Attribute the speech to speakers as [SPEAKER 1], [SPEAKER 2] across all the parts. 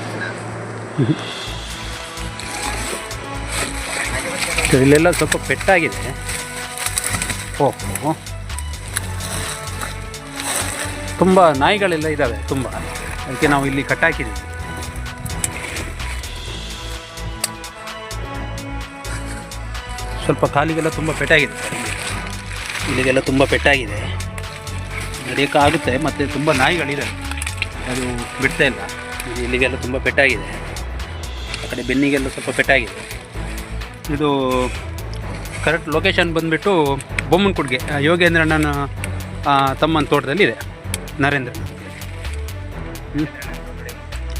[SPEAKER 1] ಇಲ್ಲೆಲ್ಲ ಸ್ವಲ್ಪ ಪೆಟ್ಟಾಗಿದೆ. ಓಹೋ. ತುಂಬ ನಾಯಿಗಳೆಲ್ಲ ಇದ್ದಾವೆ ತುಂಬ. ಅದಕ್ಕೆ ನಾವು ಇಲ್ಲಿ ಕಟ್ಟಾಕಿದ್ದೀವಿ ಸ್ವಲ್ಪ ಕಾಲಿಗೆಲ್ಲ ತುಂಬ ಪೆಟ್ಟಾಗಿದೆ. ಇಲ್ಲಿಗೆಲ್ಲ ತುಂಬ ಪೆಟ್ಟಾಗಿದೆ. ನಡೆಯೋಕ್ಕಾಗುತ್ತೆ, ಮತ್ತು ತುಂಬ ನಾಯಿಗಳಿದ್ದಾವೆ ಅದು ಬಿಡ್ತಾ ಇಲ್ಲ. ಇಲ್ಲಿಗೆಲ್ಲ ತುಂಬ ಪೆಟ್ಟಾಗಿದೆ ಆ ಕಡೆ ಬೆನ್ನಿಗೆಲ್ಲ ಸ್ವಲ್ಪ ಪೆಟ್ಟಾಗಿದೆ ಇದು ಕರೆಕ್ಟ್ ಲೊಕೇಶನ್ ಬಂದುಬಿಟ್ಟು ಬೊಮ್ಮನಕುಡ್ಗೆ ಯೋಗೇಂದ್ರಣ್ಣನ ತಮ್ಮನ ತೋಟದಲ್ಲಿದೆ ನರೇಂದ್ರ.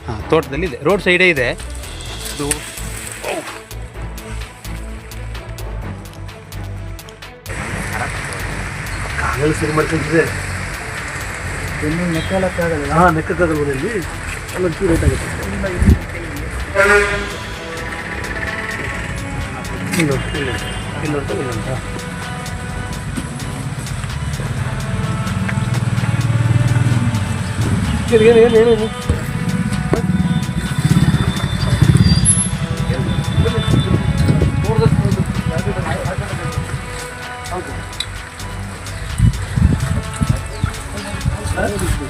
[SPEAKER 1] ಹಾಂ ತೋಟದಲ್ಲಿದೆ ರೋಡ್ ಸೈಡೇ ಇದೆ. ಇದು
[SPEAKER 2] ಕಾಗಲ್ ಶುರು 한번 뒤로 다겠다 일로 일로 일로 뚫는다 얘네 얘네 얘네 얘네 Thank.